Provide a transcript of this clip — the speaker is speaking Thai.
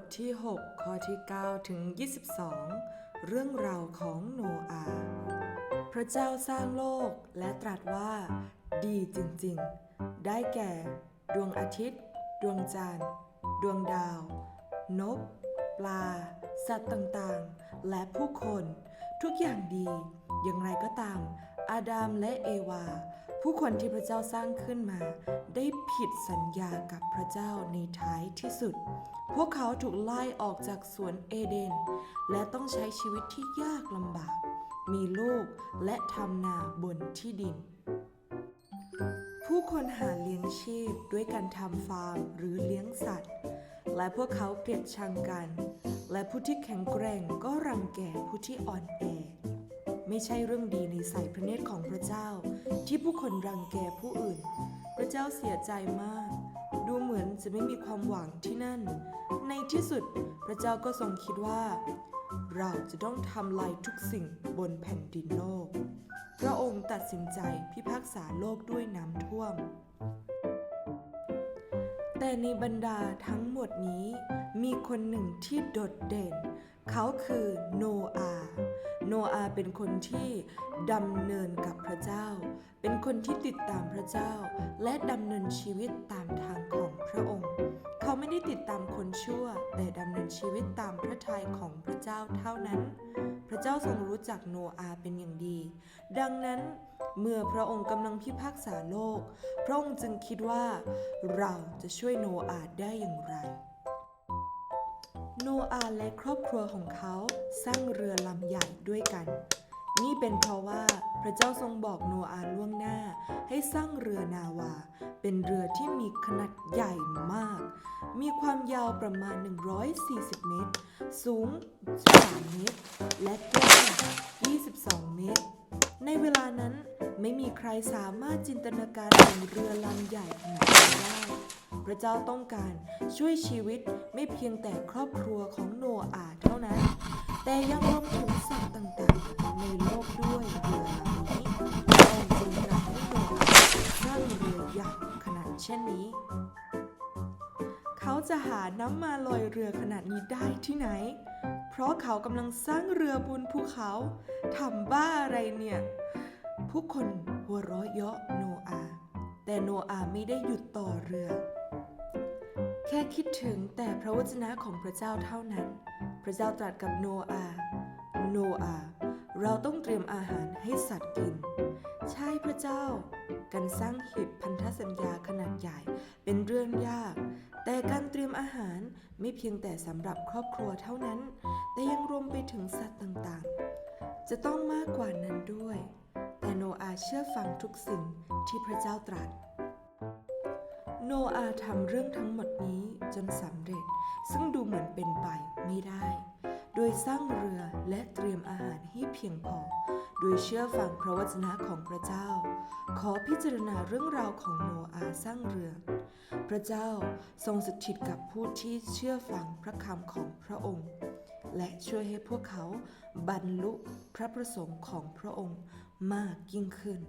ทที่ 6 ข้อที่ 9 ถึง 22 เรื่องราวของโนอาห์พระเจ้าสร้างโลกและตรัสว่า ดีจริงๆ ได้แก่ ดวงอาทิตย์ ดวงจันทร์ ดวงดาว นก ปลา สัตว์ต่างๆ และผู้คน ทุกอย่างดี อย่างไรก็ตาม อาดัมและเอวา ผู้คนที่พระเจ้าสร้างขึ้นมา ได้ผิดสัญญากับพระเจ้าในท้ายที่สุด พวกเขาถูกไล่ออกจากสวนเอเดน และต้องใช้ชีวิตที่ยากลำบาก มีลูกและทำนาบนที่ดิน ผู้คนหาเลี้ยงชีพด้วยการทำฟาร์มหรือเลี้ยงสัตว์ และพวกเขาเกลียดชังกัน และผู้ที่แข็งแกร่งก็รังแกผู้ที่อ่อนแอ ไม่ใช่เรื่องดีในสายพระเนตรของพระเจ้า ที่ผู้คนรังแกผู้อื่น พระเจ้าเสียใจมาก ดูเหมือนจะไม่มีความหวังที่นั่น ในที่สุดพระเจ้าก็ทรงคิดว่า เราจะต้องทำลายทุกสิ่งบนแผ่นดินโลก พระองค์ตัดสินใจพิพากษาโลกด้วยน้ำท่วม แต่ในบรรดาทั้งหมดนี้ มีคนหนึ่งที่โดดเด่น เขาคือโนอาห์โนอาห์เป็นคนที่ดำเนินกับพระเจ้า เป็นคนที่ติดตามพระเจ้า และดำเนินชีวิตตามทางของพระองค์ ไม่ได้ติดตามคนชั่ว แต่ดำเนินชีวิตตามพระทัยของพระเจ้าเท่านั้น พระเจ้าทรงรู้จักโนอาห์เป็นอย่างดี ดังนั้นเมื่อพระองค์กำลังพิพากษาโลก พระองค์จึงคิดว่า เราจะช่วยโนอาห์ได้อย่างไร โนอาห์และครอบครัวของเขาสร้างเรือลำใหญ่ด้วยกัน นี่เป็นเพราะว่าพระเจ้าทรงบอกโนอาห์ล่วงหน้า ให้สร้างเรือนาวา เป็นเรือที่มีขนาดใหญ่มาก มีความยาวประมาณ 140 เมตร สูง3เมตร และกว้าง 22 เมตร ในเวลานั้นไม่มีใครสามารถจินตนาการถึงเรือลำใหญ่ขนาดนี้ได้ พระเจ้าต้องการช่วยชีวิตไม่เพียงแต่ครอบครัวของโนอาห์เท่านั้น แต่ยังรวมถึงสัตว์ต่างๆ ในโลกด้วยเรือลำนี้องค์จึงตรัสให้โนอาห์สร้างเรือใหญ่ขนาดเช่นนี้ เขาจะหาน้ำมาลอยเรือขนาดนี้ได้ที่ไหน เพราะเขากำลังสร้างเรือบนภูเขาทำบ้าอะไรเนี่ย ผู้คนหัวเราะเยาะโนอา แต่โนอาไม่ได้หยุดต่อเรือแค่คิดถึงแต่พระวจนะของพระเจ้าเท่านั้น พระเจ้าตรัสกับโนอา โนอา เราต้องเตรียมอาหารให้สัตว์กิน ใช่พระเจ้า การสร้างหีบพันธสัญญาขนาดใหญ่เป็นเรื่องยาก แต่การเตรียมอาหารไม่เพียงแต่สำหรับครอบครัวเท่านั้น แต่ยังรวมไปถึงสัตว์ต่างๆ จะต้องมากกว่านั้นด้วย แต่โนอาเชื่อฟังทุกสิ่งที่พระเจ้าตรัสโนอาทำเรื่องทั้งหมดนี้จนสำเร็จ ซึ่งดูเหมือนเป็นไปไม่ได้ โดยสร้างเรือและเตรียมอาหารให้เพียงพอ โดยเชื่อฟังพระวจนะของพระเจ้า ขอพิจารณาเรื่องราวของโนอาสร้างเรือ พระเจ้าทรงสถิตกับผู้ที่เชื่อฟังพระคำของพระองค์ และช่วยให้พวกเขาบรรลุพระประสงค์ของพระองค์มากยิ่งขึ้น